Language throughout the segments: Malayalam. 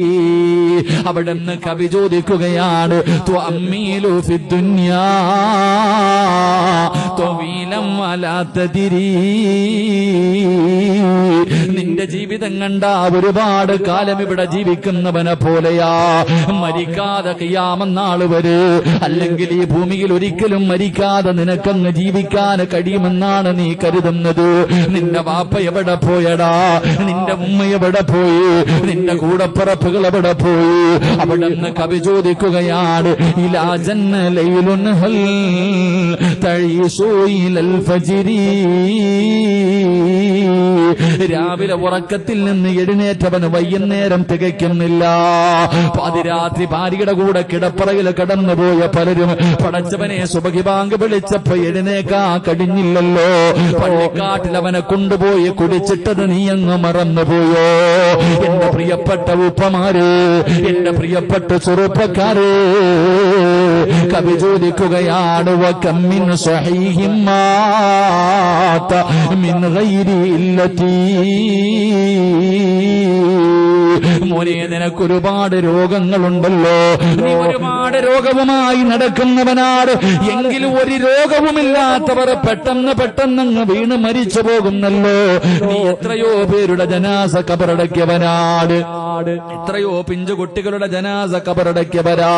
E അവിടുന്ന് കവി ചോദിക്കുകയാണ് നിന്റെ ജീവിതം കണ്ട ഒരുപാട് കാലം ഇവിടെ ജീവിക്കുന്നവനെ പോലെയാ. മരിക്കാതെ കയ്യാമെന്നാൾ വരെ അല്ലെങ്കിൽ ഈ ഭൂമിയിൽ ഒരിക്കലും മരിക്കാതെ നിനക്കങ്ങ് ജീവിക്കാൻ കഴിയുമെന്നാണ് നീ കരുതുന്നത്. നിന്റെ വാപ്പ എവിടെ പോയടാ? നിന്റെ ഉമ്മ എവിടെ പോയി? നിന്റെ കൂടപ്പിറപ്പുകൾ എവിടെ പോയി? അവിടെ നിന്ന് കവി ചോദിക്കുകയാണ് രാവിലെ ഉറക്കത്തിൽ നിന്ന് എഴുന്നേറ്റവന് വൈകുന്നേരം തികയ്ക്കുന്നില്ല. പാതിരാത്രി ഭാര്യയുടെ കൂടെ കിടപ്പറയിൽ കടന്നുപോയ പലരും പടച്ചവനെ സുഭഗിബാങ്ക് വിളിച്ചപ്പോ എഴുന്നേക്കാ കഴിഞ്ഞില്ലല്ലോ പള്ളിക്കാട്ടിൽ അവനെ കൊണ്ടുപോയി കുടിച്ചിട്ടത് നീ മറന്നുപോയോ? എന്റെ പ്രിയപ്പെട്ട ഉപ്പമാര് എന്റെ പ്രിയപ്പെട്ട ചെറുപ്പക്കാര് കവി ചോദിക്കുകയാണ് വക്കമ്മിൻ സ്വഹീഹിൻ മാത മിൻ ഗൈരി ഇല്ലത്തി മോനെ നിനക്ക് ഒരുപാട് രോഗങ്ങളുണ്ടല്ലോ. നീ ഒരുപാട് രോഗവുമായി നടക്കുന്നവനാണ് എങ്കിലും ഒരു രോഗവുമില്ലാത്തവർ പെട്ടെന്ന് പെട്ടെന്ന് വീണ് മരിച്ചു പോകുന്നല്ലോ. നീ എത്രയോ പേരുടെ ജനാസ കബറടക്കിയവനാട്. എത്രയോ പിഞ്ചു കുട്ടികളുടെ ജനാസ കബറടക്കിയവരാ.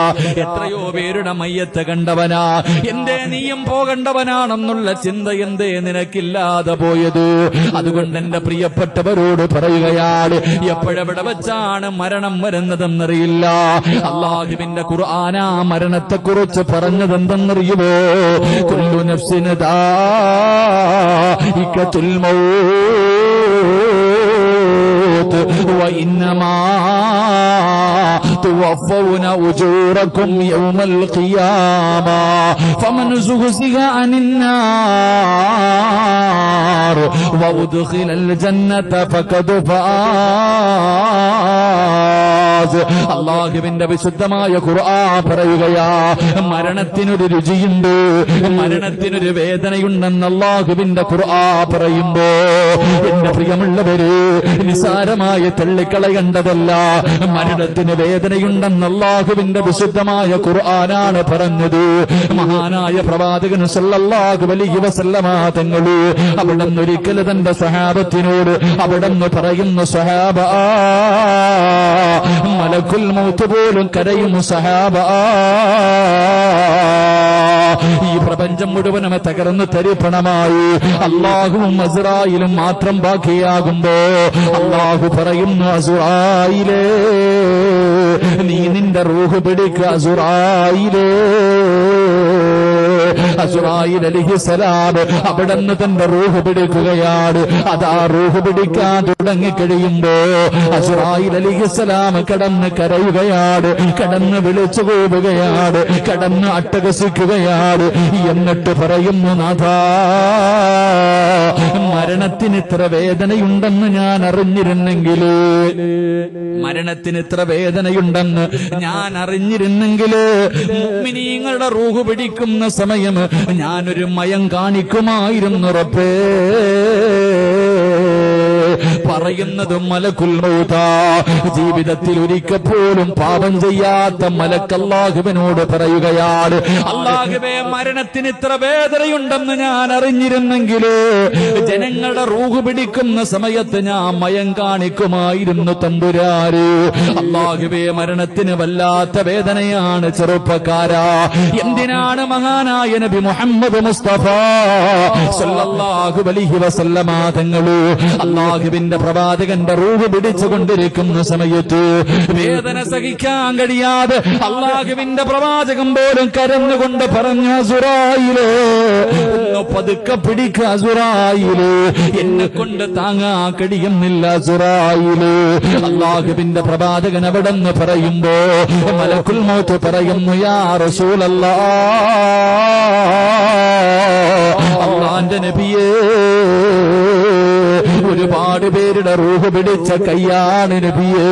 എത്രയോ പേരുടെ മയ്യത്ത് കണ്ടവനാ എന്തേ നീയും പോകേണ്ടവനാണെന്നുള്ള ചിന്ത എന്തേ നിനക്കില്ലാതെ പോയത് അതുകൊണ്ട് എന്റെ പ്രിയപ്പെട്ടവരോട് പറയുകയാണ് എപ്പോഴെവിടെ വെച്ചാണ് മരണം വരുന്നതെന്നറിയില്ല അള്ളാഹുവിന്റെ ഖുർആന മരണത്തെ കുറിച്ച് പറഞ്ഞതെന്തെന്നറിയുമോ കുല്ലു നഫ്സിന് ദാഇഖത്തുൽ മൗത്ത് وإنما توفون أجوركم يوم القيامة فمن زهزه عن النار وأدخل الجنة فقد فاز അള്ളാഹുവിന്റെ വിശുദ്ധമായ ഖുർആ പറയുകയാ മരണത്തിനൊരു രുചിയുണ്ട് മരണത്തിനൊരു വേദനയുണ്ടെന്ന് അള്ളാഹുവിന്റെ ഖുർആ പറയുമ്പോ എന്റെ പ്രിയമുള്ളവര് നിസാരമായ തള്ളിക്കളയേണ്ടതല്ല മരണത്തിന് വേദനയുണ്ടെന്ന് അള്ളാഹുവിന്റെ വിശുദ്ധമായ ഖുർആനാണ് പറഞ്ഞത്. മഹാനായ പ്രവാചകൻ സല്ലല്ലാഹു അലൈഹി വസല്ലമ തങ്ങൾ അവിടെ ഒരിക്കൽ തന്റെ സഹാബത്തിനോട് അവിടെ നിന്ന് പറയുന്ന സഹാബ മലക്കുൽ മൗത്ത് പോലും കരയുന്നു സഹാബ. ഈ പ്രപഞ്ചം മുഴുവനും തകർന്ന് തരിപ്പണമായി. അള്ളാഹുവും അസുറായിലും മാത്രം ബാക്കിയാകുമ്പോ അള്ളാഹു പറയുന്നു അസുറായിലേ നീ നിന്റെ റൂഹ് പിടിക്കുക അസുറായിലേ. അസുറായിൽ അലിഹിസലാം അവിടെ തന്റെ റൂഹ് പിടിക്കുകയാണ്. അതാ റൂഹ് പിടിക്കാൻ തുടങ്ങി കഴിയുമ്പോ അസുറായിൽ അലിഹിസലാം കടന്ന് കരയുകയാണ്. കടന്ന് വിളിച്ചു പോവുകയാണ് കടന്ന് അട്ടഹസിക്കുകയാണ്. എന്നിട്ട് പറയുന്നു നാഥാ മരണത്തിന് ഇത്ര വേദനയുണ്ടെന്ന് ഞാൻ അറിഞ്ഞിരുന്നെങ്കിൽ. മരണത്തിന് ഇത്ര വേദനയുണ്ടെന്ന് ഞാൻ അറിഞ്ഞിരുന്നെങ്കിൽ. മുഅ്മിനീങ്ങളുടെ റൂഹ് പിടിക്കുന്ന സമയം ഞാനൊരു മയം കാണിക്കുമായിരുന്നു പറയുന്നത് മലക്കുൽ ജീവിതത്തിൽ ഒരിക്കൽ പോലും പാപം ചെയ്യാത്ത മലക്ക് അല്ലാഹുവിനോട് പറയുകയാണ്. അല്ലാഹുവേ മരണത്തിന് ഇത്ര വേദനയുണ്ടെന്ന് ഞാൻ അറിഞ്ഞിരുന്നെങ്കിലേ ജനങ്ങളുടെ റൂഹ് പിടിക്കുന്ന സമയത്ത് ഞാൻ മയം കാണിക്കുമായിരുന്നു തമ്പുരാര് അല്ലാഹുവേ മരണത്തിന് വല്ലാത്ത വേദനയാണ് ചെറുപ്പക്കാരാ. എന്തിനാണ് മഹാനായ നബി മുഹമ്മദ് മുസ്തഫ? സല്ലല്ലാഹു അലൈഹി വസല്ലമ തങ്ങളെ അള്ളാഹുവിന്റെ പ്രവാചകന്റെ റൂഹ് പിടിച്ചുകൊണ്ടിരിക്കുന്ന സമയത്ത് വേദന സഹിക്കാൻ കഴിയാതെ അള്ളാഹുവിന്റെ പ്രവാചകം പോലും കരഞ്ഞുകൊണ്ട് പറഞ്ഞ സുറായിൽ പതുക്കെ പിടിക്ക സുറായിൽ. എന്നെ കൊണ്ട് താങ്ങാ കഴിയുന്നില്ല സുറായിൽ. അള്ളാഹുവിന്റെ പ്രവാചകൻ അവിടെ നിന്ന് പറയുമ്പോ മലക്കുൽ മൗത്ത് പറയുന്നു യാ റസൂലല്ലാ അള്ളാന്റെ നബിയേ ഒരുപാട് പേരുടെ റൂഹ് പിടിച്ച കയ്യാണ് നബിയേ.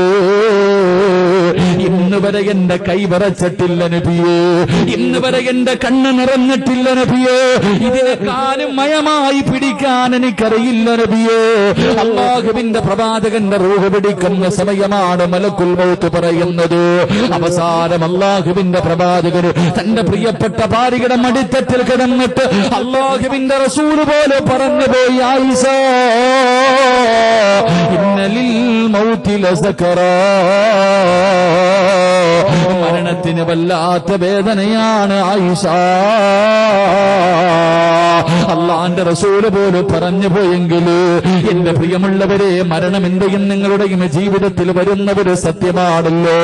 ഇന്ന് വരെ എന്റെ കൈ വരച്ചിട്ടില്ല നബിയേ. ഇന്ന് വരെ എന്റെ കണ്ണ് നിറഞ്ഞിട്ടില്ല നബിയേ. ഇതിനെക്കാലും മയമായി പിടിക്കാൻ എനിക്കറിയില്ല നബിയേ. അള്ളാഹുവിന്റെ പ്രവാചകന്റെ റൂഹ് പിടിക്കുന്ന സമയമാണ് മലക്കുൽ മൗത്ത് പറയുന്നത്. അവസാനം അള്ളാഹുവിന്റെ പ്രവാചകന് തന്റെ പ്രിയപ്പെട്ട ഭാര്യയുടെ മടിത്തട്ടിൽ കിടന്നിട്ട് അള്ളാഹുവിന്റെ റസൂൽ പോലെ പറഞ്ഞു പോയി ആയിസ ഇന്നലിൽ മൗത്തില മരണത്തിന് വല്ലാത്ത വേദനയാണ് ആയിഷ. അള്ളാന്റെ റസൂൽ പോലും പറഞ്ഞു പോയെങ്കിൽ എന്റെ പ്രിയമുള്ളവരെ മരണം എന്റെയും നിങ്ങളുടെയും ജീവിതത്തിൽ വരുന്നവര് സത്യമാണല്ലോ.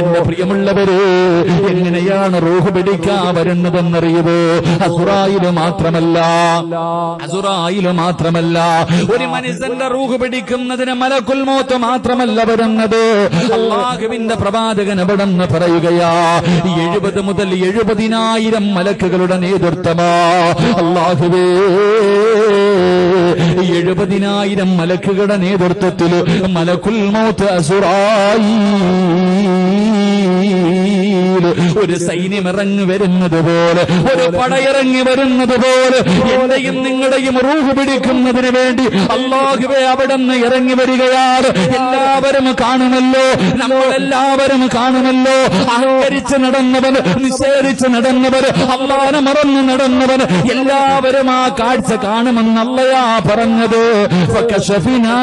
എന്റെ പ്രിയമുള്ളവര് എങ്ങനെയാണ് റൂഹ് പിടിക്കാൻ വരുന്നതെന്നറിയുമോ അസുറായിൽ മാത്രമല്ല അസുറായിൽ മാത്രമല്ല ഒരു മനുഷ്യന്റെ റൂഹ് പിടിക്കുന്നതിന് മലക്കുൽമോത്ത് മാത്രമല്ല വരുന്നത്. അള്ളാഹുവിന്റെ പ്രവാചകൻ എവിടെ പറയുകയാ എഴുപത് മുതൽ എഴുപതിനായിരം മലക്കുകളുടെ നേതൃത്വമാ. അള്ളാഹുവേ എഴുപതിനായിരം മലക്കുകളുടെ നേതൃത്വത്തിൽ മലക്കുൽ മൗത്ത് അസുറായി. ഒരു സൈന്യം ഇറങ്ങി വരുന്നത് പോലെ ഒരു പടയിറങ്ങി വരുന്നത് പോലെ എന്റെയും നിങ്ങളുടെയും റൂഹ് പിടിക്കുന്നതിന് വേണ്ടി അള്ളാഹുവെ അവിടെ നിന്ന് ഇറങ്ങി വരികയാണ് എല്ലാവരും കാണുമല്ലോ നമ്മളെല്ലാവരും കാണുമല്ലോ അഹങ്കരിച്ച് നടന്നവൻ നിഷേധിച്ച് നടന്നവൻ അള്ളാനെ മറന്ന് നടന്നവൻ എല്ലാവരും ആ കാഴ്ച കാണുമെന്നല്ലയാ പറഞ്ഞത് ഫകശഫിനാ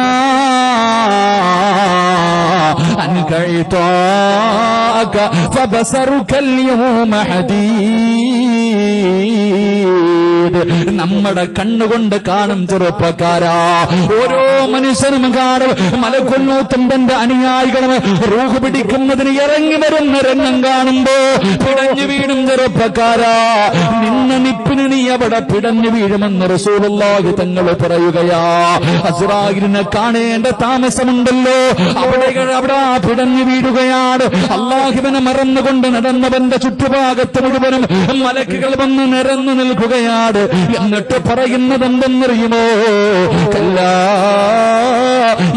عنك كاليوم اليوم حديث ചെയ്ത് നമ്മുടെ കണ്ണുകൊണ്ട് കാണും ചെറുപ്പക്കാരാ. ഓരോ മനുഷ്യനും കാണും മലക്കൊന്നൂത്തമ്പന്റെ അനുയായികളും റൂഹ് പിടിക്കുന്നതിന് ഇറങ്ങി വരുന്ന രംഗം കാണുമ്പോ പിടഞ്ഞു വീഴും ചെറുപ്പക്കാരാ. നിന്ന നിപ്പിന് നീ അവിടെ പിടഞ്ഞു വീഴുമെന്ന് റസൂലല്ലാഹി തങ്ങൾ പറയുകയാ. അസുറാഗിനെ കാണേണ്ട താമസമുണ്ടല്ലോ. അവിടെ അവിടെ പിടഞ്ഞു വീഴുകയാണ്. അള്ളാഹിബനെ മറന്നുകൊണ്ട് നടന്നവന്റെ ചുറ്റുഭാഗത്ത് മുഴുവനും മലക്കുകൾ വന്ന് നിരന്നു നിൽക്കുകയാണ്. എന്നിട്ട് പറയുന്നത് എന്തെന്നറിയുമോ കല്ല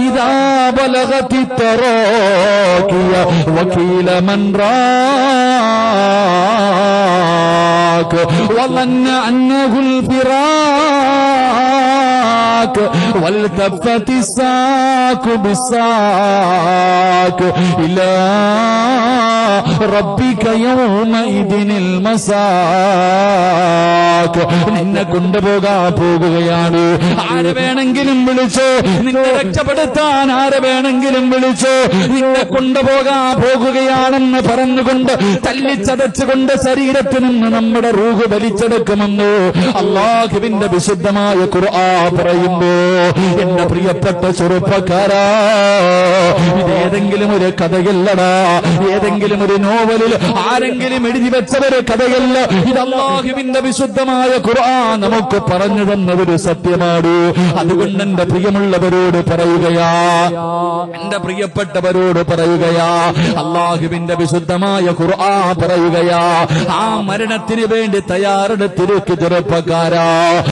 ഇതാ ബലഗതി തറോക്കിയ വക്കീല മൻറാക്ക് وظن أنه الفراق والتفت الساق بالساق إلى ربك يومئذ പാക്ക് നിന്നെ കൊണ്ടുപോകാൻ പോകുകയാണ്. ആരെ വേണമെങ്കിലും വിളിച്ച് നിന്നെ രക്ഷപ്പെടുത്താൻ ആരെ വേണമെങ്കിലും വിളിച്ച് നിന്നെ കൊണ്ടുപോകാൻ പോകുകയാണെന്ന് പറഞ്ഞുകൊണ്ട് തല്ലിച്ചതച്ചുകൊണ്ട് ശരീരത്തിൽ നിന്ന് നമ്മുടെ റൂഹ് വലിച്ചെടുക്കുമെന്ന് അള്ളാഹുവിന്റെ വിശുദ്ധമായ കുർആ പറയുമ്പോ എന്റെ പ്രിയപ്പെട്ട ചെറുപ്പക്കാരാ ഇതേതെങ്കിലും ഒരു കഥയല്ലടാ ഏതെങ്കിലും ഒരു നോവലിൽ ആരെങ്കിലും എഴുതി വെച്ച ഒരു കഥയല്ല. ഇത് അള്ളാഹുവിന്റെ വിശുദ്ധമായ ഖുർആ നമുക്ക് പറഞ്ഞു തന്ന ഒരു സത്യമാണ്. അതുകൊണ്ട് എന്റെ പ്രിയമുള്ളവരോട് പറയുകയാ. എന്റെ പ്രിയപ്പെട്ടവരോട് പറയുകയാ. അള്ളാഹുവിന്റെ വിശുദ്ധമായ ഖുർആ പറയുകയാ. ആ മരണത്തിന് വേണ്ടി തയ്യാറെടുത്തിരിക്കു ചെറുപ്പക്കാരാ.